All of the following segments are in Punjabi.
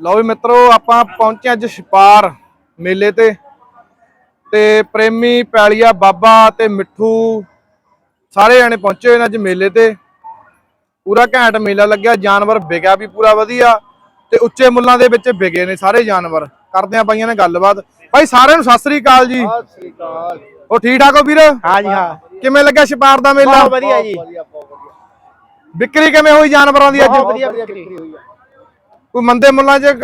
ਲਓ ਵੀ ਮਿੱਤਰੋ ਆਪਾਂ ਪਹੁੰਚੇ ਅੱਜ ਛਪਾਰ ਮੇਲੇ ਤੇ। ਤੇ ਪ੍ਰੇਮੀ ਪੈਲੀਆ ਬਾਬਾ ਤੇ ਮਿੱਠੂ ਸਾਰੇ ਜਣੇ ਪਹੁੰਚੇ ਹੋਏ ਨੇ ਅੱਜ ਮੇਲੇ ਤੇ। ਪੂਰਾ ਘੈਂਟ ਮੇਲਾ ਲੱਗਿਆ ਜਾਨਵਰ ਵਿਕਿਆ ਵੀ ਪੂਰਾ ਵਧੀਆ। ਤੇ ਉੱਚੇ ਮੁੱਲਾਂ ਦੇ ਵਿੱਚ ਵਿਕੇ ਨੇ ਸਾਰੇ ਜਾਨਵਰ। ਕਰਦੇ ਆ ਬਾਈਆਂ ਨੇ ਗੱਲਬਾਤ। ਬਾਈ ਸਾਰਿਆਂ ਨੂੰ ਸਤਿ ਸ੍ਰੀ ਅਕਾਲ ਜੀ। ਸਤਿ ਸ੍ਰੀ ਅਕਾਲ। ਉਹ ਠੀਕ ਠਾਕ ਹੋ ਵੀਰ? ਹਾਂ ਜੀ ਹਾਂ। ਕਿਵੇਂ ਲੱਗਿਆ ਛਪਾਰ ਦਾ ਮੇਲਾ? ਬਹੁਤ ਵਧੀਆ ਜੀ। ਵਿਕਰੀ ਕਿਵੇਂ ਹੋਈ ਜਾਨਵਰਾਂ ਦੀ ਅੱਜ? ਬਹੁਤ ਵਧੀਆ ਵਿਕਰੀ ਹੋਈ ਆ। ਕੋਈ ਮੰਦੇ ਮੁੱਲਾਂ 'ਚ ਇੱਕ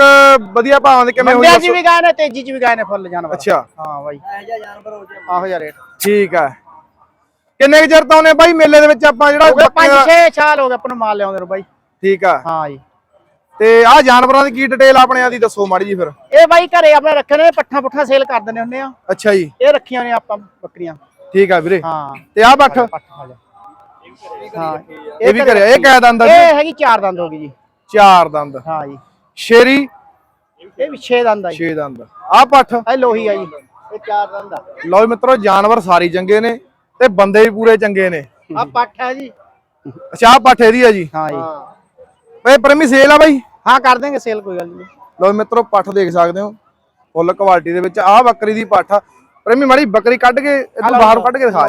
ਵਧੀਆ ਭਾਵਾਂ ਦੇ ਕਿਵੇਂ ਹੋਈ ਮੰਦਿਆਂ 'ਚ ਦੱਸੋ? ਵੀ ਗਏ ਨੇ ਤੇਜ਼ੀ 'ਚ ਵੀ ਗਏ ਨੇ ਫੁੱਲ ਜਾਨਵਰ। ਅੱਛਾ। ਹਾਂ ਬਾਈ। ਆਹੋ ਯਾਰ ਰੇਟ। ਠੀਕ ਹੈ ਕਿੰਨੇ ਕੁ ਚਿਰ ਤੋਂ ਨੇ ਬਾਈ? ਮੇਲੇ ਦੇ ਵਿੱਚ ਆਪਾਂ ਜਿਹੜਾ ਹੋ ਗਏ ਬੱਕਰੀਆਂ- 5-6 ਸਾਲ ਹੋ ਗਏ ਆਪਾਂ ਨੂੰ ਮਾਲ ਲਿਆਉਂਦੇ ਨੂੰ ਬਾਈ। ਠੀਕ ਆ। ਹਾਂ ਜੀ। ਤੇ ਆਹ ਜਾਨਵਰਾਂ ਦੀ ਕੀ ਡਿਟੇਲ ਆਪਣੇ ਆ ਦੀ ਦੱਸੋ ਮਾੜੀ ਜੀ ਫਿਰ। ਇਹ ਬਾਈ ਘਰੇ ਆਪਣੇ ਰੱਖੇ ਨੇ ਪੱਠਾ ਪੁੱਠਾ ਸੇਲ ਕਰ ਦਿੰਦੇ ਹੁੰਦੇ ਆ। ਅੱਛਾ ਜੀ। ਇਹ ਰੱਖੀਆਂ ਨੇ ਆਪਾਂ ਬੱਕਰੀਆਂ। ਠੀਕ ਆ ਵੀਰੇ। ਹਾਂ। ਤੇ ਆਹ ਬੱਠ ਪੱਠ? ਖਾ ਜਾ ਹਾਂ। ਇਹ ਵੀ ਕਰਿਆ ਇਹ ਕਿਆ ਦੰਦ ਆ ਜੀ? ਇਹ ਹੈਗੀ ਚਾਰ ਦੰਦ ਹੋ ਗਈ ਜੀ। ਚਾਰ ਦੰਦ। ਹਾਂ ਜੀ। ਸ਼ੇਰੀ ਇਹ ਵੀ 6 ਦੰਦ ਆ ਜੀ। 6 ਦੰਦ। ਆਹ ਪੱਠ? ਇਹ ਲੋਹੀ ਆ ਜੀ। ਇਹ ਚਾਰ ਦੰਦ ਆ। ਲਓ ਮਿੱਤਰੋ ਜਾਨਵਰ ਸਾਰੀ ਚੰਗੇ ਨੇ ਤੇ ਬੰਦੇ ਵੀ ਪੂਰੇ ਚੰਗੇ ਨੇ। ਆ ਪੱਠ ਹੈ ਜੀ। ਅੱਛਾ ਪੱਠ ਇਹਦੀ ਆ ਜੀ? ਹਾਂ ਜੀ। ਓਏ ਪ੍ਰਮੀ ਸੇਲ ਆ ਬਾਈ? ਹਾਂ ਕਰ ਦੇਂਗੇ ਸੇਲ ਕੋਈ ਗੱਲ ਨਹੀਂ। ਲਓ ਮਿੱਤਰੋ ਪੱਠ ਦੇਖ ਸਕਦੇ ਹੋ। ਫੁੱਲ ਕੁਆਲਿਟੀ ਦੇ ਵਿੱਚ ਆਹ ਬੱਕਰੀ ਦੀ ਪੱਠ ਆ। ਪ੍ਰਮੀ ਮਾੜੀ ਬੱਕਰੀ ਕੱਢ ਕੇ ਇਹਨੂੰ ਬਾਹਰ ਕੱਢ ਕੇ ਦਿਖਾ।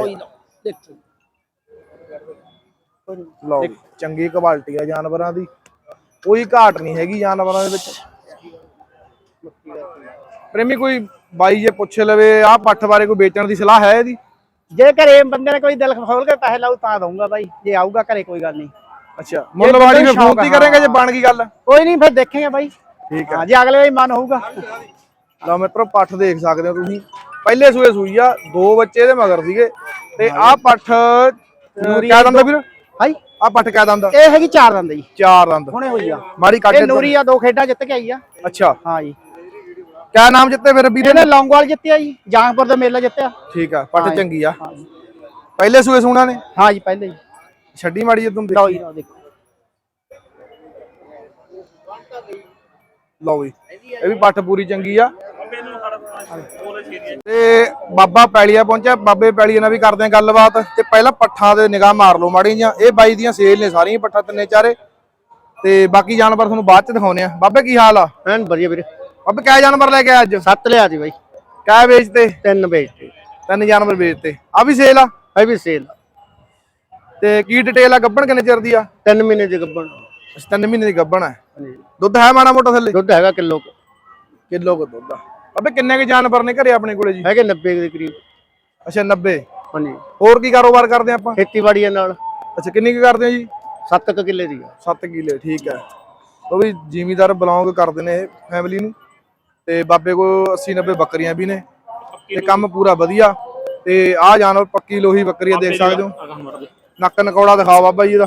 ਲਓ ਚੰਗੀ ਕੁਆਲਿਟੀ ਆ ਜਾਨਵਰਾਂ ਦੀ। ਕੋਈ ਘਾਟ ਨਹੀਂ ਹੈਗੀ ਜਾਨਵਰਾਂ ਦੇ ਵਿੱਚ। ਪ੍ਰੇਮੀ ਕੋਈ ਬਾਈ ਜੇ ਪੁੱਛ ਲਵੇ ਆਹ ਪੱਠ ਬਾਰੇ ਕੋਈ ਵੇਚਣ ਦੀ ਸਲਾਹ ਹੈ ਇਹਦੀ? ਜੇ ਘਰੇ ਬੰਦੇ ਨੇ ਕੋਈ ਦਿਲ ਖੋਲ ਕੇ ਪੈਸੇ ਲਾਉ ਤਾਂ ਦਊਂਗਾ ਬਾਈ ਜੇ ਆਊਗਾ ਘਰੇ ਕੋਈ ਗੱਲ ਨਹੀਂ। ਅੱਛਾ ਮੁੱਲਵਾੜੀ ਵਿੱਚ ਨੂੰ ਫੋਨ ਤੀ ਕਰਾਂਗੇ ਜੇ ਬਣ ਗਈ ਗੱਲ। ਕੋਈ ਨਹੀਂ ਫਿਰ ਦੇਖਾਂਗੇ ਬਾਈ। ਠੀਕ ਹਾਂ। ਜੇ ਅਗਲੇ ਵਾਰੀ ਮਨ ਹੋਊਗਾ। ਲਓ ਮਿੱਤਰੋ ਪੱਠ ਦੇਖ ਸਕਦੇ ਹੋ ਤੁਸੀਂ। ਪਹਿਲੇ ਸੂਏ ਸੂਈ ਆ ਦੋ ਬੱਚੇ ਇਹਦੇ ਮਗਰ ਸੀਗੇ। ਤੇ ਆਹ ਪੱਠ ਕਿਆ ਦੰਦਾ ਵੀਰ। ਹਾਈ। ਆਹ ਪੱਠ ਕਿਆ ਦੰਦਾ ਇਹ ਹੈਗੀ ਚਾਰ ਦੰਦ ਜੀ। ਚਾਰ ਦੰਦ। ਹੁਣੇ ਹੋਈ ਆ। ਮਾੜੀ ਕੱਢ ਇਹ। ਨੂਰੀ ਆ ਦੋ ਖੇਡਾਂ ਜਿੱਤ ਕੇ ਆਈ ਆ। ਅੱਛਾ। ਹਾਂ ਜੀ। ਕਿਆ ਨਾਮ ਜਿੱਤੇ ਫਿਰ ਵੀਰੇ ਇਹਨੇ ਲੌਂਗਵਾਲ ਜਿੱਤਿਆ ਜੀ ਜਾਂਗਪੁਰ ਦਾ ਮੇਲਾ ਜਿੱਤਿਆ। ਠੀਕ ਆ ਪੱਠ ਜੀ। ਚੰਗੀ ਆ। ਜੀ। ਪਹਿਲੇ ਸੂਏ ਸੂਣਾ ਨੇ? ਹਾਂ ਜੀ ਪਹਿਲੇ ਜੀ। ਛੱਡੀ ਮਾੜੀ ਜੇ ਤੁਮ ਲਓ ਜੀ ਲਓ ਦੇਖੋ। ਲਓ ਵੀ ਇਹ ਵੀ ਪੱਠ ਪੂਰੀ ਚੰਗੀ ਆ। ਤੇ ਬਾਬਾ ਪੈਲੀਆ ਪਹੁੰਚਿਆ ਬਾਬੇ ਪੈਲੀਆ ਨਾਲ ਵੀ ਕਰਦੇ ਆ ਗੱਲਬਾਤ ਤੇ ਪਹਿਲਾਂ ਪੱਠਾਂ ਦੇ ਨਿਗਾਹ ਮਾਰ ਲਓ ਮਾੜੀ ਜੀਆਂ ਇਹ ਬਾਈ ਦੀਆਂ ਸੇਲ ਨੇ ਸਾਰੀਆਂ ਪੱਠਾਂ ਤਿੰਨੇ ਚਾਰੇ। ਤੇ ਬਾਕੀ ਜਾਨਵਰ ਤੁਹਾਨੂੰ ਬਾਅਦ ਚ ਦਿਖਾਉਨੇ ਆ ਬਾਬੇ ਕੀ ਹਾਲ ਆ? ਐਨ ਵਧੀਆ ਵੀਰੇ। ਬਾਬੇ ਕਿਆ ਜਾਨਵਰ ਲੈ ਕੇ ਆਏ ਅੱਜ? ਸੱਤ ਲਿਆ ਦੀ ਬਾਈ। ਕਿਆ ਵੇਚਤੇ? ਤਿੰਨ ਵੇਚਦੇ ਤਿੰਨ ਜਾਨਵਰ ਵੇਚਤੇ। ਆ ਵੀ ਸੇਲ ਆ? ਇਹ ਵੀ ਸੇਲ ਤੇ ਕੀ ਡਿਟੇਲ ਆ? ਗੱਬਣ ਕਿੰਨੇ ਚਿਰ ਦੀ ਆ? ਤਿੰਨ ਮਹੀਨੇ ਦੇ ਗੱਬਣ। ਤਿੰਨ ਮਹੀਨੇ ਦੀ ਗੱਬਣ ਆ। ਦੁੱਧ ਹੈ ਮਾੜਾ ਮੋਟਾ ਥੱਲੇ? ਦੁੱਧ ਹੈਗਾ ਕਿਲੋ ਕੁ। ਕਿਲੋ ਕੁ ਦੁੱਧ ਆ। ਬਾਬੇ ਕਿੰਨੇ ਕੁ ਜਾਨਵਰ ਨੇ ਘਰੇ ਆਪਣੇ ਕੋਲੇ ਜੀ? ਹੈਗੇ 90 ਦੇ ਕਰੀਬ। ਅੱਛਾ 90 ਹਾਂਜੀ। ਹੋਰ ਕੀ ਕਾਰੋਬਾਰ ਕਰਦੇ ਆਪਾਂ? ਖੇਤੀਬਾੜੀ ਦੇ ਨਾਲ। ਅੱਛਾ ਕਿੰਨੀ ਕੁ ਕਰਦੇ ਹੋ ਜੀ? 7 ਕ ਕਿੱਲੇ ਦੀ ਆ। 7 ਕਿਲੇ ਠੀਕ ਹੈ। ਉਹ ਵੀ ਜ਼ਿਮੀਦਾਰ ਬਿਲੋਂਗ ਕਰਦੇ ਨੇ ਇਹ ਫੈਮਿਲੀ ਨੂੰ। ਤੇ ਬਾਬੇ ਕੋ 80 90 ਬੱਕਰੀਆਂ ਵੀ ਨੇ। ਤੇ ਕੰਮ ਪੂਰਾ ਵਧੀਆ। ਤੇ ਆਹ ਜਾਨਵਰ ਪੱਕੀ ਲੋਹੀ ਬੱਕਰੀ ਆ, ਦੇਖ ਸਕਦੇ ਹੋ? ਨੱਕ ਨਕੌੜਾ ਦਿਖਾਓ ਬਾਬਾ ਜੀ ਇਹਦਾ।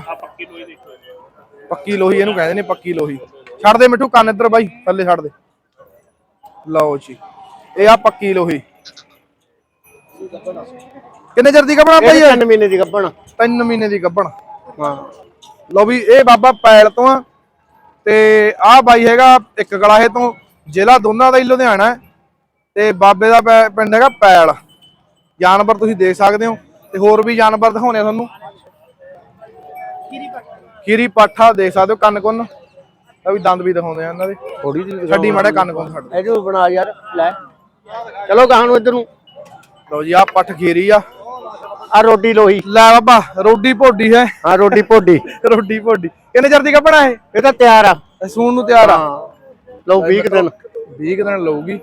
ਪੱਕੀ ਲੋਹੀ ਇਹਨੂੰ ਕਹਿੰਦੇ ਨੇ ਪੱਕੀ ਲੋਹੀ। ਛੱਡ ਦੇ ਮਿੱਠੂ ਕੰਨ ਇੱਧਰ ਬਾਈ ਥੱਲੇ ਛੱਡ ਦੇ। ਲਓ ਜੀ। ਇਹ ਆ ਪੱਕੀ ਲੋਹੀ। ਕਿੰਨੇ ਚਿਰ ਦੀ ਕਪੜਾ ਭਾਈ ਤਿੰਨ ਮਹੀਨੇ ਦੀ ਗੱਬਣ ਤਿੰਨ ਮਹੀਨੇ ਦੀ ਗੱਭਣ। ਹਾਂ। ਲਓ ਵੀ ਇਹ ਬਾਬਾ ਪੈਲ ਤੋਂ ਆ। ਤੇ ਆਹ ਬਾਈ ਹੈਗਾ ਇੱਕ ਕਲਾਹੇ ਤੋਂ ਜ਼ਿਲ੍ਹਾ ਦੋਨਾਂ ਦਾ ਹੀ ਲੁਧਿਆਣਾ ਹੈ। ਤੇ ਬਾਬੇ ਦਾ ਪਿੰਡ ਹੈਗਾ ਪੈਲ। ਜਾਨਵਰ ਤੁਸੀਂ ਦੇਖ ਸਕਦੇ ਹੋ। ਤੇ ਹੋਰ ਵੀ ਜਾਨਵਰ ਦਿਖਾਉਣੇ ਆ ਤੁਹਾਨੂੰ। ਖੀਰੀ ਪਾਠਾ। ਦੇਖ ਸਕਦੇ ਹੋ ਕੰਨ ਕੁੰਨ ਆ ਵੀ ਦੰਦ ਵੀ ਦਿਖਾਉਂਦੇ ਆ ਇਹਨਾਂ ਦੇ। ਥੋੜੀ ਜਿਹੀ ਛੱਡੀ ਮਾੜੇ ਕੰਨ ਕੁੰਨ ਛੱਡ। ਇਹਨੂੰ ਬਣਾ ਯਾਰ ਲੈ। ਚਲੋ ਗਾਹਾਂ ਨੂੰ ਇੱਧਰ ਨੂੰ। ਲਓ ਜੀ ਆਹ ਪੱਠ ਖੀਰੀ ਆ। ਆ ਰੋਟੀ ਲੋਹੀ। ਲੈ ਬਾਬਾ ਰੋਡੀ ਭੋਡੀ ਹੈ। ਹਾਂ ਰੋਟੀ ਪੋਡੀ ਰੋਡੀ ਭੋਡੀ। ਕਿੰਨੇ ਚਿਰ ਦੀ ਕੱਪੜਾ ਇਹ? ਇਹ ਤਾਂ ਤਿਆਰ ਆ। ਇਹ ਸੂਣ ਨੂੰ ਤਿਆਰ ਆ। ਲਓ 20 ਕੁ ਦਿਨ। 20 ਕੁ ਦਿਨ ਲਊਗੀ।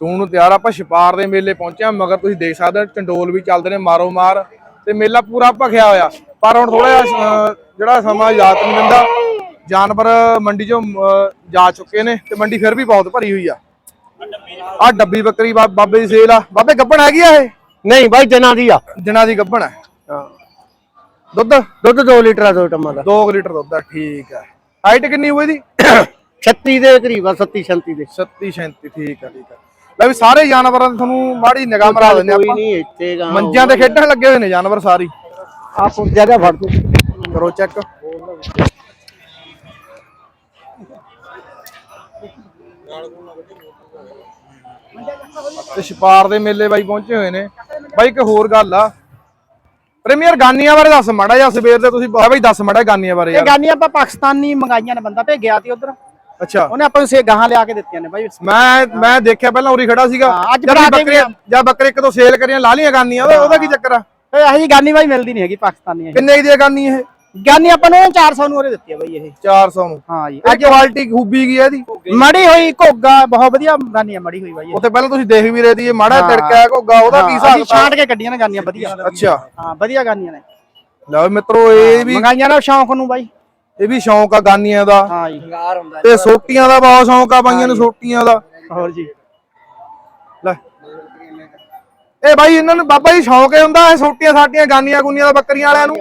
ਸੂਣ ਨੂੰ ਤਿਆਰ ਆ, ਆਪਾਂ ਛਪਾਰ ਦੇ ਮੇਲੇ ਪਹੁੰਚੇ ਆ ਮਗਰ ਤੁਸੀਂ ਦੇਖ ਸਕਦੇ ਹੋ ਚੰਡੋਲ ਵੀ ਚੱਲਦੇ ਨੇ ਮਾਰੋ ਮਾਰ। ਤੇ ਮੇਲਾ ਪੂਰਾ ਭਖਿਆ ਹੋਇਆ। ਪਰ ਹੁਣ ਥੋੜਾ ਜਿਹੜਾ ਸਮਾਂ ਯਾਦ ਨਹੀਂ ਦਿੰਦਾ। ਜਾਨਵਰ ਮੰਡੀ ਚੋਂ ਜਾ ਚੁੱਕੇ ਨੇ ਤੇ ਮੰਡੀ ਫਿਰ ਵੀ ਬਹੁਤ ਭਰੀ ਹੋਈ ਆ। ਆ ਡੱਬੀ ਬੱਕਰੀ ਬਾਬੇ ਦੀ ਸੇਲ ਆ। ਬਾਬੇ ਗੱਬਣ ਹੈਗੀ ਆ ਇਹ? ਨਹੀਂ ਬਾਈ ਦਿਨਾਂ ਦੀ ਆ। ਦਿਨਾਂ ਦੀ ਗੱਬਣ ਹੈ। ਹਾਂ। ਦੁੱਧ? ਦੁੱਧ 2 ਲੀਟਰ ਆ ਦੋ ਟਮਾਂ ਦਾ। 2 ਲੀਟਰ ਦੁੱਧ ਆ ਠੀਕ ਹੈ ਹਾਈਟ ਕਿੰਨੀ ਹੋਈ ਦੀ 36 ਦੇ ਕਰੀਬ ਆ 37 36 ਦੇ। 37 37 ਠੀਕ ਆ ਠੀਕ ਆ। ਲੈ ਵੀ ਸਾਰੇ ਜਾਨਵਰਾਂ ਦੀ ਤੁਹਾਨੂੰ ਮਾੜੀ ਨਿਗਾਹ ਮਰਾ ਦਿੰਦੇ ਕੋਈ ਆਪਾਂ। ਨਹੀਂ ਇੱਥੇ ਗਾ ਮੰਜਿਆਂ ਤੇ ਖੇਡਣ ਲੱਗੇ ਹੋਏ ਨੇ ਜਾਨਵਰ ਸਾਰੀ। ਆ ਪੁਰਜਾ ਦਾ ਫੜ ਤੂੰ। ਕਰੋ ਚੈੱਕ। ਤੇ ਛਪਾਰ ਦੇ ਮੇਲੇ ਬਾਈ ਪਹੁੰਚੇ ਹੋਏ ਨੇ। ਬਾਈ ਇੱਕ ਹੋਰ ਗੱਲ ਆ। ਪ੍ਰੀਮੀਅਰ ਗਾਨੀਆਂ ਬਾਰੇ ਦੱਸ ਮਾੜਾ ਜਿਹਾ ਸਵੇਰ ਦੇ ਤੁਸੀਂ ਬਾਈ ਦੱਸ ਮਾੜਾ ਗਾਨੀਆਂ ਬਾਰੇ ਇਹ ਯਾਰ। ਗਾਨੀ ਆਪਾਂ ਪਾਕਿਸਤਾਨੀ ਮੰਗਾਈਆਂ ਨੇ ਬੰਦਾ ਭੇਜਿਆ ਤੀ ਉਧਰ। ਅੱਛਾ। ਉਹਨੇ ਆਪਾਂ ਨੂੰ ਸੇ ਗਾਹਾਂ ਲਿਆ ਕੇ ਦਿੱਤੀਆਂ ਨੇ ਬਾਈ। ਮੈਂ ਮੈਂ ਦੇਖਿਆ ਪਹਿਲਾਂ ਉਰੀ ਖੜਾ ਸੀਗਾ। ਹਾਂ, ਅੱਜ ਜਦ ਬਣਾ ਕੇ ਬੱਕਰੀਆਂ ਜਾਂ ਬੱਕਰੇ ਇੱਕ ਤੋਂ ਸੇਲ ਕਰੀਆਂ ਲਾ ਲੀਆਂ ਗਾਨੀਆਂ ਉਹਦਾ ਉਹਦਾ ਕੀ ਚੱਕਰ ਆ? ਇਹ ਇਹੋ ਜੀ ਗਾਨੀ ਬਾਈ ਮਿਲਦੀ ਨਹੀਂ ਹੈਗੀ ਪਾਕਿਸਤਾਨੀ ਕਿੰਨੇ ਦੀ ਗਾਨੀ ਇਹ? ਗਾਨੀ ਆਪਾਂ ਨੂੰ 400 ਨੂੰ ਉਹਨੇ ਦਿੱਤੀ ਹੈ ਬਾਈ ਇਹ। 400 ਨੂੰ। ਹਾਂ ਜੀ। ਅੱਜ ਕੁਆਲਿਟੀ ਖੂਬੀ ਕੀ ਹੈ ਇਹਦੀ? ਮੜੀ ਹੋਈ ਘੋਗਾ ਬਹੁਤ ਵਧੀਆ ਗਾਨੀ ਆ ਮੜੀ ਹੋਈ ਬਾਈ ਇਹ। ਉੱਥੇ ਪਹਿਲਾਂ ਤੁਸੀਂ ਦੇਖ ਵੀ ਰਹੇ ਸੀ ਇਹ ਮਾੜਾ ਹਾਂ। ਤਿੜਕਿਆ ਘੋਗਾ ਉਹਦਾ ਕੀ ਹਿਸਾਬ ਛਾਂਟ ਕੇ ਕੱਢੀਆਂ ਨੇ ਗਾਨੀਆਂ ਵਧੀਆ। ਅੱਛਾ। ਹਾਂ ਵਧੀਆ ਗਾਨੀਆਂ ਨੇ। ਲਓ ਮਿੱਤਰੋ ਇਹ ਵੀ ਮੰਗਾਈਆਂ ਨਾ ਸ਼ੌਂਕ ਨੂੰ ਬਾਈ। ਇਹ ਵੀ ਸ਼ੌਂਕ ਆ ਗਾਨੀਆਂ ਦਾ। ਹਾਂ ਜੀ। ਤੇ ਸੋਟੀਆਂ ਦਾ ਬਹੁਤ ਸ਼ੌਂਕ ਆ ਬਾਈਆਂ ਨੂੰ ਸੋਟੀਆਂ ਦਾ। ਹੋਰ ਜੀ। ਲੈ। ਇਹ ਬਾਈ ਇਹਨਾਂ ਨੂੰ ਬਾਬਾ ਜੀ ਸ਼ੌਂਕ ਹੀ ਹੁੰਦਾ ਇਹ ਸੋਟੀਆਂ ਸਾਟੀਆਂ ਗਾਨੀਆਂ ਗੁੰਨੀਆਂ ਦਾ ਬੱਕਰੀਆਂ ਵਾਲਿਆਂ ਨੂੰ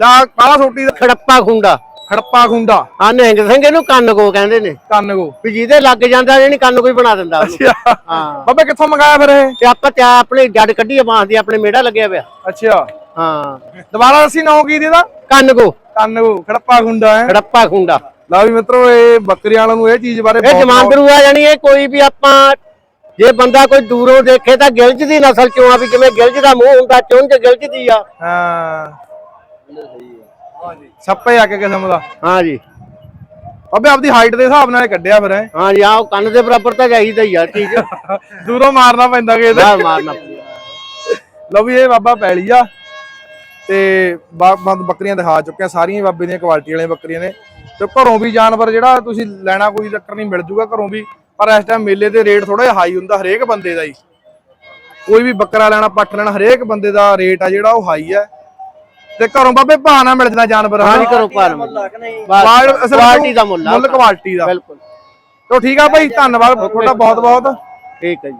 ਲਾ ਕਾਲਾ ਸੋਟੀ ਦਾ ਖੜੱਪਾ ਖੁੰਡਾ। ਖੜੱਪਾ ਖੁੰਡਾ। ਆ ਨਿਹੰਗ ਸਿੰਘ ਇਹਨੂੰ ਕੰਨ ਕੋ ਕਹਿੰਦੇ ਨੇ। ਕੰਨ ਕੋ ਵੀ ਜਿਹਦੇ ਲੱਗ ਜਾਂਦਾ ਜਿਹੜੀ ਕੰਨ ਕੋਈ ਬਣਾ ਦਿੰਦਾ ਉਹਨੂੰ। ਅੱਛਾ। ਹਾਂ। ਬਾਬੇ ਕਿੱਥੋਂ ਮੰਗਾਇਆ ਫਿਰ ਇਹ? ਤੇ ਆਪਾਂ ਤੇ ਆਪਣੇ ਜੜ ਕੱਢੀ ਆ ਬਾਂਸ ਦੀ ਆਪਣੇ ਮੇੜਾ ਲੱਗਿਆ ਪਿਆ। ਅੱਛਾ। ਹਾਂ। ਦੁਬਾਰਾ ਅਸੀਂ ਨਾਂ ਕੀ ਦੇਦਾ ਕੰਨ ਕੋ ਕੰਨ ਕੋ ਖੜੱਪਾ ਖੁੰਡਾ ਹੈ। ਖੜੱਪਾ ਖੁੰਡਾ। ਲਓ ਵੀ ਮਿੱਤਰੋ ਇਹ ਬੱਕਰੀਆਂ ਵਾਲਿਆਂ ਨੂੰ ਇਹ ਚੀਜ਼ ਬਾਰੇ ਇਹ ਬਹੁਤ- ਜਮਾਂਦਰੂ ਆ ਜਾਣੀ ਇਹ ਕੋਈ ਵੀ ਆਪਾਂ ਜੇ ਬੰਦਾ ਕੋਈ ਦੂਰੋਂ ਦੇਖੇ ਤਾਂ ਗਿਲਜ ਦੀ ਨਸਲ ਚੋਂ ਆ? ਵੀ ਜਿਵੇਂ ਗਿਲਜ ਦਾ ਮੂੰਹ ਹੁੰਦਾ ਚੁੰਝ ਗਿਲਜ ਦੀ ਆ। ਹਾਂ। ਸੱਪੇ ਆ ਕੇ ਕਿਸਮ ਦਾ। ਹਾਂ ਜੀ ਅਬੇ ਆਪਦੀ ਹਾਈਟ ਦੇ ਹਿਸਾਬ ਨਾਲ ਇਹ ਕੱਢਿਆ ਫਿਰ ਹਾਂ। ਜੀ ਆਹ ਕੰਨ ਦੇ ਬਰਾਬਰ ਤਾਂ ਚਾਹੀਦਾ ਹੀ ਆ ਚੀਜ਼ ਦੂਰੋਂ ਮਾਰਨਾ ਪੈਂਦਾ ਕਿ ਇਹਦੇ ਮਾਰਨਾ ਲਓ ਵੀ ਇਹ ਬਾਬਾ ਪੈਲੀ ਆ। ਤੇ ਬੱਕਰੀਆਂ ਦਿਖਾ ਚੁੱਕੇ ਆ ਸਾਰੀਆਂ ਬਾਬੇ ਦੀਆਂ ਕੁਆਲਿਟੀ ਵਾਲੀਆਂ ਬੱਕਰੀਆਂ ਨੇ। ਤੇ ਘਰੋਂ ਵੀ ਜਾਨਵਰ ਜਿਹੜਾ ਤੁਸੀਂ ਲੈਣਾ ਕੋਈ ਚੱਕਰ ਨਹੀਂ ਮਿਲ ਜੂਗਾ ਘਰੋਂ ਵੀ। ਪਰ ਇਸ ਟਾਈਮ ਮੇਲੇ ਤੇ ਰੇਟ ਥੋੜਾ ਜਿਹਾ ਹਾਈ ਹੁੰਦਾ ਹਰੇਕ ਬੰਦੇ ਦਾ ਹੀ। ਕੋਈ ਵੀ ਬੱਕਰਾ ਲੈਣਾ ਪੱਠ ਲੈਣਾ ਹਰੇਕ ਬੰਦੇ ਦਾ ਰੇਟ ਆ ਜਿਹੜਾ ਉਹ ਹਾਈ ਹੈ ਤੇ ਘਰੋਂ ਬਾਬੇ ਭਾਅ ਨਾਲ ਮਿਲ ਜਾਣਾ ਜਾਨਵਰ। ਹਾਂ ਜੀ ਭਾਰ ਕੁਆਲ- ਅਸਲ ਕੁਆਲਿਟੀ ਦਾ ਮੁੱਲ ਕੁਆਲਿਟੀ ਦਾ। ਬਿਲਕੁਲ। ਤੋ ਠੀਕ ਆ ਭਾਈ ਧੰਨਵਾਦ ਤੁਹਾਡਾ ਬਹੁਤ ਬਹੁਤ ਠੀਕ ਹੈ ਜੀ।